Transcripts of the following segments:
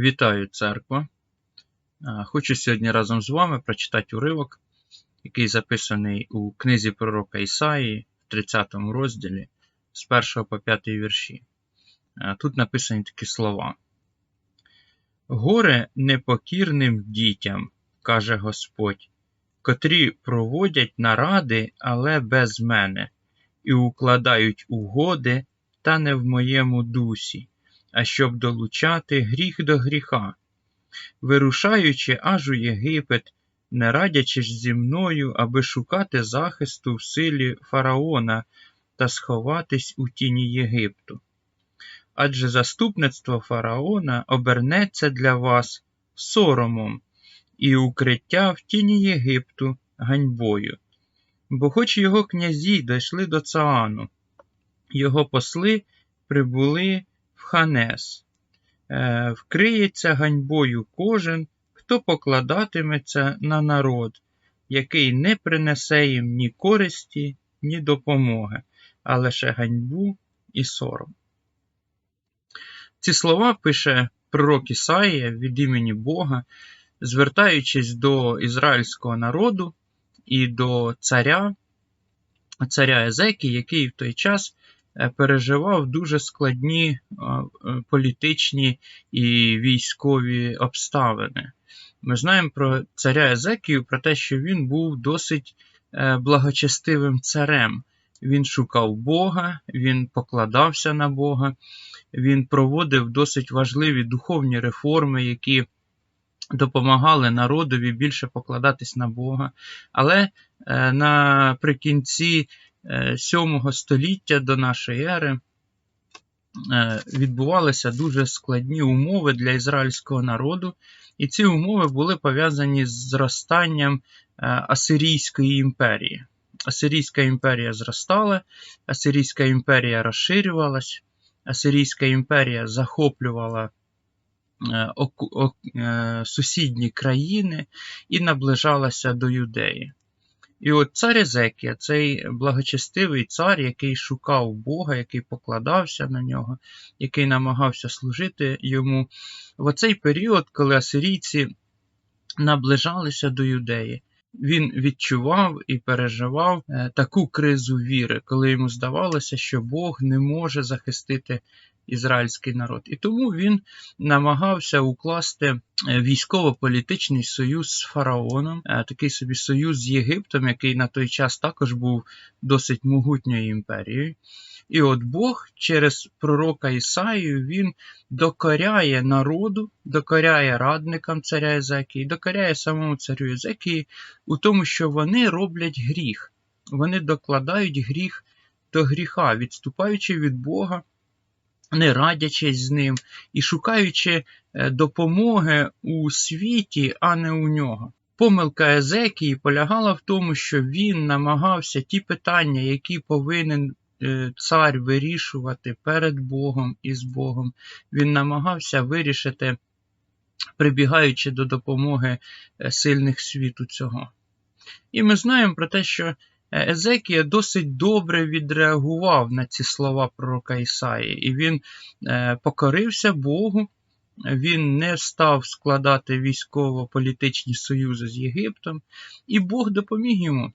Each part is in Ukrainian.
Вітаю, церква! Е, Хочу сьогодні разом з вами прочитати уривок, який записаний у книзі пророка Ісаї в 30 розділі з 1 по 5 вірші. Е, Тут написані такі слова. Горе непокірним дітям, каже Господь, котрі проводять наради, але без мене, і укладають угоди, та не в моєму дусі а щоб долучати гріх до гріха, вирушаючи аж у Єгипет, не радячись зі мною, аби шукати захисту в силі фараона та сховатись у тіні Єгипту. Адже заступництво фараона обернеться для вас соромом і укриття в тіні Єгипту ганьбою. Бо хоч його князі дійшли до Цаану, його посли прибули Ханес. Е, Вкриється ганьбою кожен, хто покладатиметься на народ, який не принесе їм ні користі, ні допомоги, а лише ганьбу і сором. Ці слова пише пророк Ісаїя від імені Бога, звертаючись до ізраїльського народу і до царя, царя Езекі, який в той час переживав дуже складні е, політичні і військові обставини. Ми знаємо про царя Езекію, про те, що він був досить е, благочестивим царем. Він шукав Бога, він покладався на Бога, він проводив досить важливі духовні реформи, які допомагали народові більше покладатись на Бога. Але наприкінці 7 століття до нашої ери е, відбувалися дуже складні умови для ізраїльського народу, і ці умови були пов'язані з зростанням е, Асирійської імперії. Асирійська імперія зростала, Асирійська імперія розширювалась, Асирійська імперія захоплювала е, сусідні країни і наближалася до Юдеї. І от цар Езекія, цей благочестивий цар, який шукав Бога, який покладався на нього, який намагався служити йому, в оцей період, коли асирійці наближалися до юдеї, він відчував і переживав е, таку кризу віри, коли йому здавалося, що Бог не може захистити ізраїльський народ. І тому він намагався укласти е, військово-політичний союз з фараоном, е, такий собі союз з Єгиптом, який на той час також був досить могутньою імперією. І от Бог через пророка Ісаїю він докоряє народу, докоряє радникам царя Езекії, докоряє самому царю Езекії у тому, що вони роблять гріх, вони докладають гріх до гріха, відступаючи від Бога, не радячись з ним і шукаючи е, допомоги у світі, а не у нього. Помилка Езекії полягала в тому, що він намагався ті питання, які повинен е, цар вирішувати перед Богом і з Богом, він намагався вирішити, прибігаючи до допомоги е, сильних світу цього. І ми знаємо про те, що Езекія досить добре відреагував на ці слова пророка Ісаї, і він е, покорився Богу, він не став складати військово-політичні союзи з Єгиптом, і Бог допоміг йому.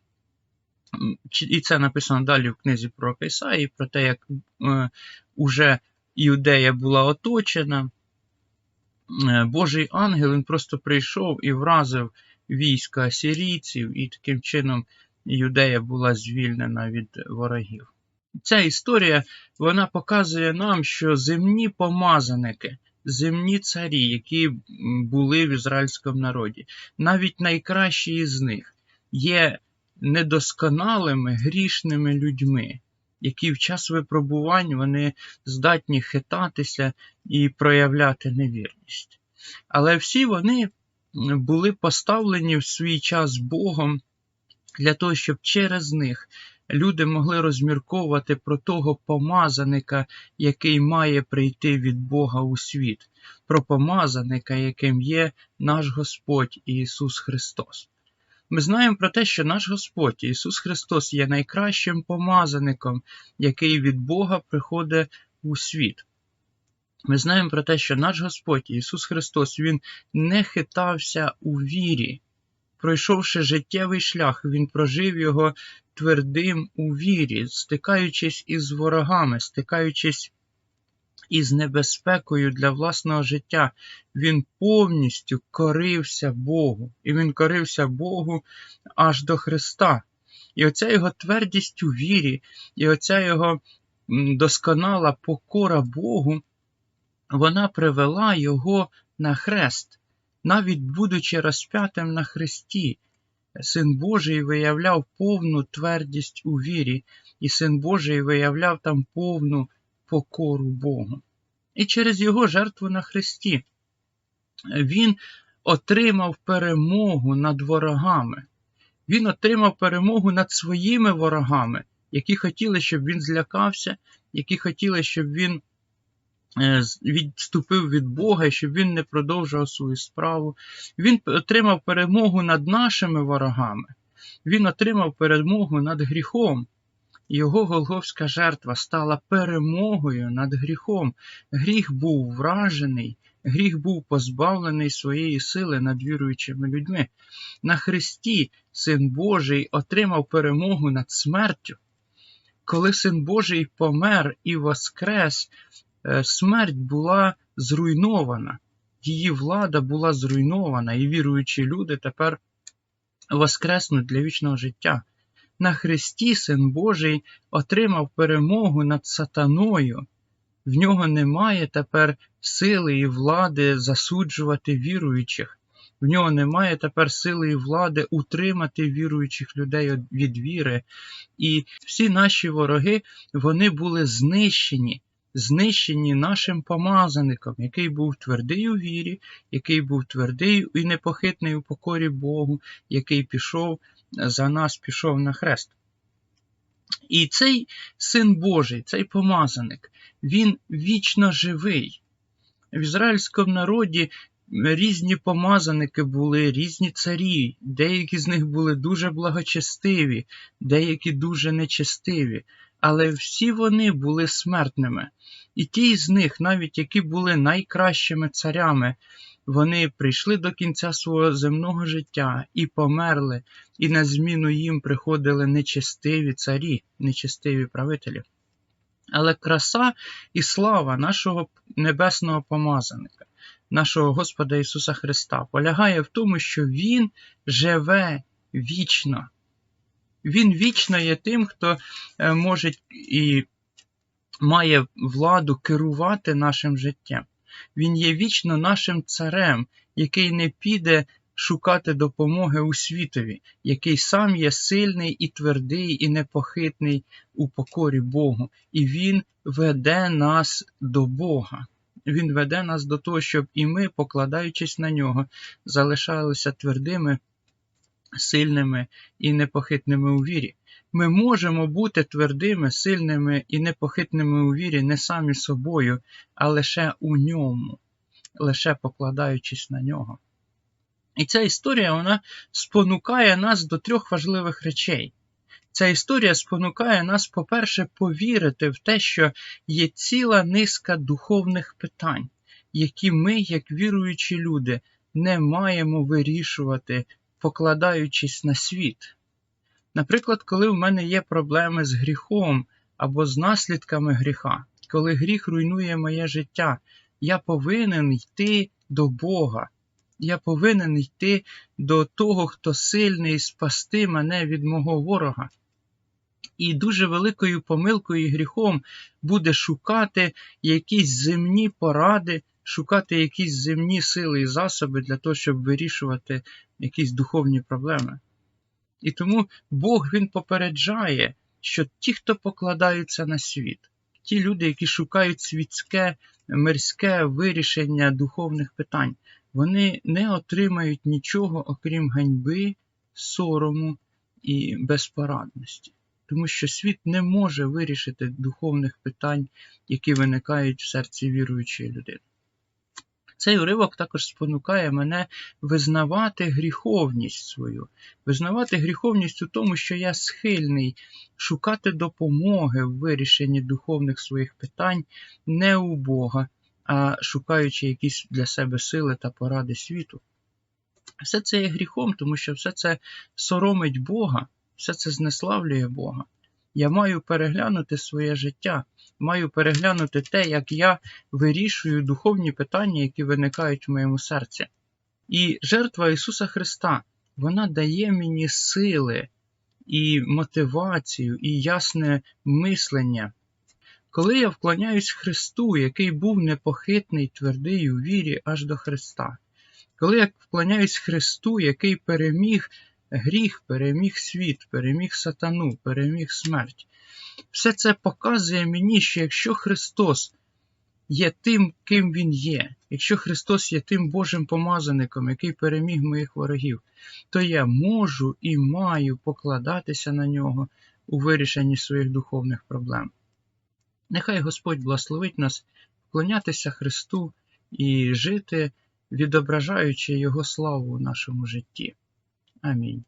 І це написано далі в книзі пророка Ісаї, про те, як е, уже Іудея була оточена. Божий ангел він просто прийшов і вразив війська асірійців, і таким чином Юдея була звільнена від ворогів. Ця історія вона показує нам, що земні помазаники, земні царі, які були в ізраїльському народі, навіть найкращі із них є недосконалими грішними людьми, які в час випробувань вони здатні хитатися і проявляти невірність. Але всі вони були поставлені в свій час Богом для того, щоб через них люди могли розмірковувати про того помазаника, який має прийти від Бога у світ, про помазаника, яким є наш Господь Ісус Христос. Ми знаємо про те, що наш Господь Ісус Христос є найкращим помазаником, який від Бога приходить у світ. Ми знаємо про те, що наш Господь Ісус Христос Він не хитався у вірі. Пройшовши життєвий шлях, Він прожив його твердим у вірі, стикаючись із ворогами, стикаючись із небезпекою для власного життя, він повністю корився Богу. І він корився Богу аж до Христа. І оця його твердість у вірі, і оця його досконала покора Богу, вона привела його на хрест, навіть будучи розп'ятим на хресті. Син Божий виявляв повну твердість у вірі, і Син Божий виявляв там повну покору Богу. І через Його жертву на Христі Він отримав перемогу над ворогами. Він отримав перемогу над своїми ворогами, які хотіли, щоб він злякався, які хотіли, щоб він відступив від Бога, щоб він не продовжував свою справу. Він отримав перемогу над нашими ворогами. Він отримав перемогу над гріхом. Його Голговська жертва стала перемогою над гріхом. Гріх був вражений, гріх був позбавлений своєї сили над віруючими людьми. На Христі Син Божий отримав перемогу над смертю. Коли Син Божий помер і воскрес, е, смерть була зруйнована, її влада була зруйнована, і віруючі люди тепер воскреснуть для вічного життя. На Христі Син Божий отримав перемогу над сатаною. В нього немає тепер сили і влади засуджувати віруючих. В нього немає тепер сили і влади утримати віруючих людей від віри. І всі наші вороги вони були знищені, знищені нашим помазаником, який був твердий у вірі, який був твердий і непохитний у покорі Богу, який пішов за нас пішов на хрест. І цей син Божий, цей помазаник, він вічно живий. В ізраїльському народі різні помазаники були, різні царі, деякі з них були дуже благочестиві, деякі дуже нечестиві, але всі вони були смертними. І ті з них, навіть які були найкращими царями, вони прийшли до кінця свого земного життя і померли, і на зміну їм приходили нечестиві царі, нечестиві правителі. Але краса і слава нашого небесного помазаника, нашого Господа Ісуса Христа, полягає в тому, що Він живе вічно. Він вічно є тим, хто е, може і має владу керувати нашим життям. Він є вічно нашим царем, який не піде шукати допомоги у світові, який сам є сильний і твердий, і непохитний у покорі Богу. І Він веде нас до Бога. Він веде нас до того, щоб і ми, покладаючись на нього, залишалися твердими, сильними і непохитними у вірі. Ми можемо бути твердими, сильними і непохитними у вірі не самі собою, а лише у ньому, лише покладаючись на нього. І ця історія вона спонукає нас до трьох важливих речей. Ця історія спонукає нас, по-перше, повірити в те, що є ціла низка духовних питань, які ми, як віруючі люди, не маємо вирішувати, покладаючись на світ. Наприклад, коли в мене є проблеми з гріхом або з наслідками гріха, коли гріх руйнує моє життя, я повинен йти до Бога. Я повинен йти до того, хто сильний спасти мене від мого ворога. І дуже великою помилкою і гріхом буде шукати якісь земні поради, шукати якісь земні сили і засоби для того, щоб вирішувати якісь духовні проблеми. І тому Бог Він попереджає, що ті, хто покладаються на світ, ті люди, які шукають світське, мирське вирішення духовних питань, вони не отримають нічого, окрім ганьби, сорому і безпорадності. Тому що світ не може вирішити духовних питань, які виникають в серці віруючої людини. Цей уривок також спонукає мене визнавати гріховність свою, визнавати гріховність у тому, що я схильний шукати допомоги в вирішенні духовних своїх питань не у Бога, а шукаючи якісь для себе сили та поради світу. Все це є гріхом, тому що все це соромить Бога, все це знеславлює Бога. Я маю переглянути своє життя, маю переглянути те, як я вирішую духовні питання, які виникають в моєму серці. І жертва Ісуса Христа, вона дає мені сили і мотивацію, і ясне мислення. Коли я вклоняюсь Христу, який був непохитний, твердий у вірі аж до Христа, коли я вклоняюсь Христу, який переміг гріх, переміг світ, переміг сатану, переміг смерть, все це показує мені, що якщо Христос є тим, ким Він є, якщо Христос є тим Божим помазаником, який переміг моїх ворогів, то я можу і маю покладатися на нього у вирішенні своїх духовних проблем. Нехай Господь благословить нас вклонятися Христу і жити, відображаючи Його славу у нашому житті. I mean,